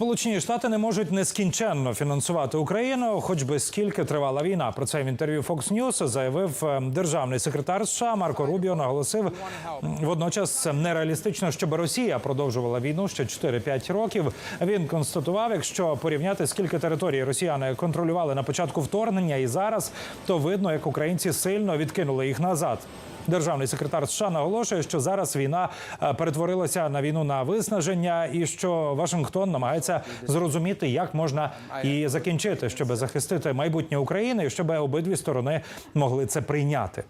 Сполучені Штати не можуть нескінченно фінансувати Україну, хоч би скільки тривала війна. Про це в інтерв'ю Fox News заявив е, державний секретар США Марко Рубіо. Наголосив водночас нереалістично, щоб Росія продовжувала війну ще 4-5 років. Він констатував, якщо порівняти скільки територій росіяни контролювали на початку вторгнення і зараз, то видно, як українці сильно відкинули їх назад. Державний секретар США наголошує, що зараз війна е, перетворилася на війну на виснаження, і що Вашингтон намагається зрозуміти, як можна її закінчити, щоб захистити майбутнє України, і щоб обидві сторони могли це прийняти.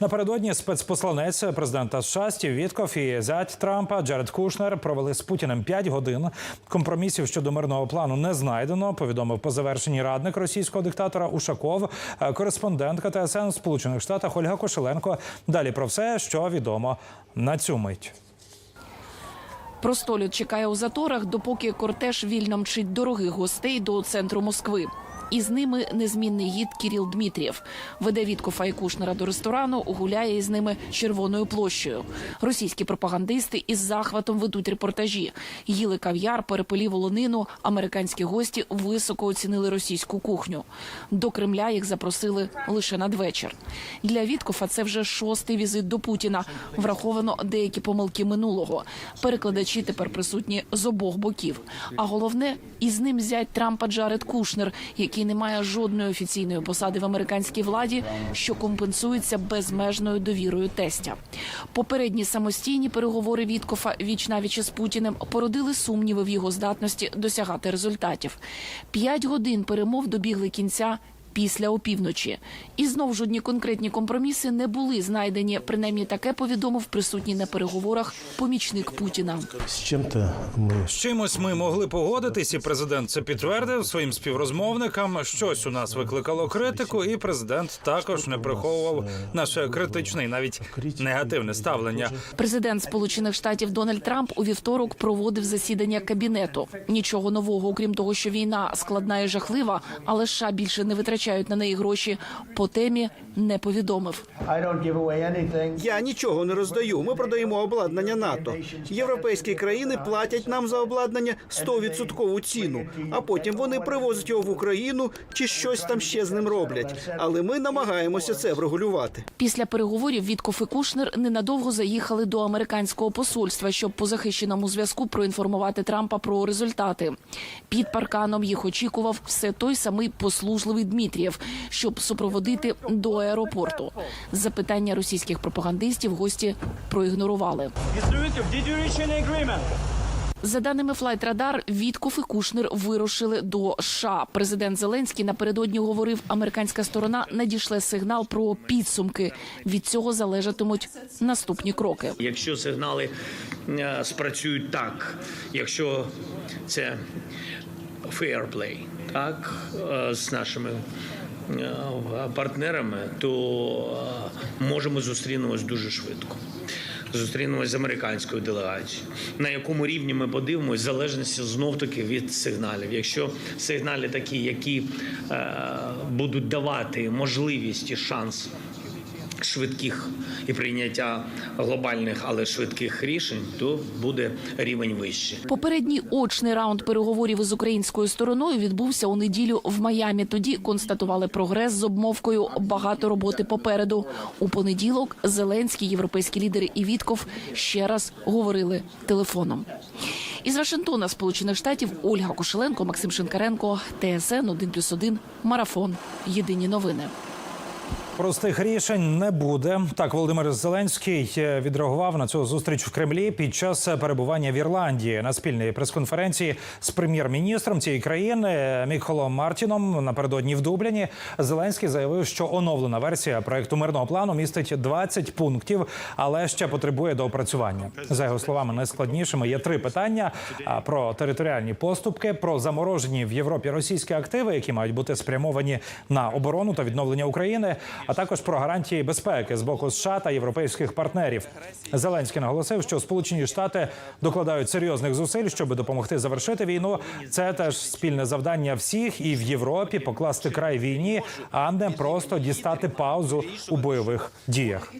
Напередодні спецпосланець президента США Стів Вітков і зять Трампа Джаред Кушнер провели з Путіним 5 годин. Компромісів щодо мирного плану не знайдено. Повідомив по завершенні радник російського диктатора Ушаков, кореспондентка ТСН в Сполучених Штатах Ольга Кошеленко. Далі про все, що відомо на цю мить. Простолюд чекає у заторах, допоки кортеж вільно мчить дорогих гостей до центру Москви. І з ними незмінний гід Кіріл Дмитрієв. Веде Віткофа і Кушнера до ресторану, гуляє із ними червоною площею. Російські пропагандисти із захватом ведуть репортажі. Їли кав'яр, перепелі волонину. Американські гості високо оцінили російську кухню. До Кремля їх запросили лише надвечір. Для Віткофа це вже шостий візит до Путіна. Враховано деякі помилки минулого. Перекладачі тепер присутні з обох боків. А головне, із ним зять Трампа Джаред Кушнер, який не має жодної офіційної посади в американській владі, що компенсується безмежною довірою тестя. Попередні самостійні переговори Віткофа віч навіч із Путіним породили сумніви в його здатності досягати результатів. П'ять годин перемов добігли кінця. Після опівночі і знов жодні конкретні компроміси не були знайдені. Принаймні таке повідомив присутній на переговорах помічник Путіна. С чем-то мы З чимось ми могли погодитись, і президент це підтвердив своїм співрозмовникам. Щось у нас викликало критику, і президент також не приховував наше критичне і навіть негативне ставлення. Президент Сполучених Штатів Дональд Трамп у вівторок проводив засідання кабінету. Нічого нового, окрім того, що війна складна і жахлива, але США більше не витрачають на неї гроші. По темі не повідомив. Я нічого не роздаю. Ми продаємо обладнання НАТО. Європейські країни платять нам за обладнання 100% ціну, а потім вони привозять його в Україну чи щось там ще з ним роблять. Але ми намагаємося це врегулювати. Після переговорів Віткоф і Кушнер ненадовго заїхали до американського посольства, щоб по захищеному зв'язку проінформувати Трампа про результати. Під парканом їх очікував все той самий послужливий Дмитрієв, щоб супроводити до аеропорту. Запитання російських пропагандистів гості проігнорували. За даними Флайтрадар, Віткоф і Кушнер вирушили до США. Президент Зеленський напередодні говорив, американська сторона надішле сигнал про підсумки. Від цього залежатимуть наступні кроки. Якщо сигнали е, спрацюють так, якщо це play, так е, з нашими е, партнерами, то е, може зустрінемось дуже швидко. Зустрінемось з американською делегацією. На якому рівні ми подивимось, залежності знов таки від сигналів. Якщо сигнали такі, які е, будуть давати можливість і шанс швидких і прийняття глобальних, але швидких рішень, то буде рівень вищий. Попередній очний раунд переговорів із українською стороною відбувся у неділю в Майамі. Тоді констатували прогрес з обмовкою багато роботи попереду. У понеділок Зеленський, європейські лідери і Вітков ще раз говорили телефоном. Із Вашингтона, Сполучених Штатів, Ольга Кошеленко, Максим Шинкаренко, ТСН 1+,1, Марафон. Єдині новини. Простих рішень не буде. Так, Володимир Зеленський е, відреагував на цю зустріч в Кремлі під час перебування в Ірландії на спільній прес-конференції з прем'єр-міністром цієї країни Міколом Мартіном напередодні в Дубліні. Зеленський заявив, що оновлена версія проекту мирного плану містить 20 пунктів, але ще потребує доопрацювання. За його словами, найскладнішими є три питання: про територіальні поступки, про заморожені в Європі російські активи, які мають бути спрямовані на оборону та відновлення України, а також про гарантії безпеки з боку США та європейських партнерів. Зеленський наголосив, що Сполучені Штати докладають серйозних зусиль, щоб допомогти завершити війну. Це теж спільне завдання всіх і в Європі покласти край війні, а не просто дістати паузу у бойових діях.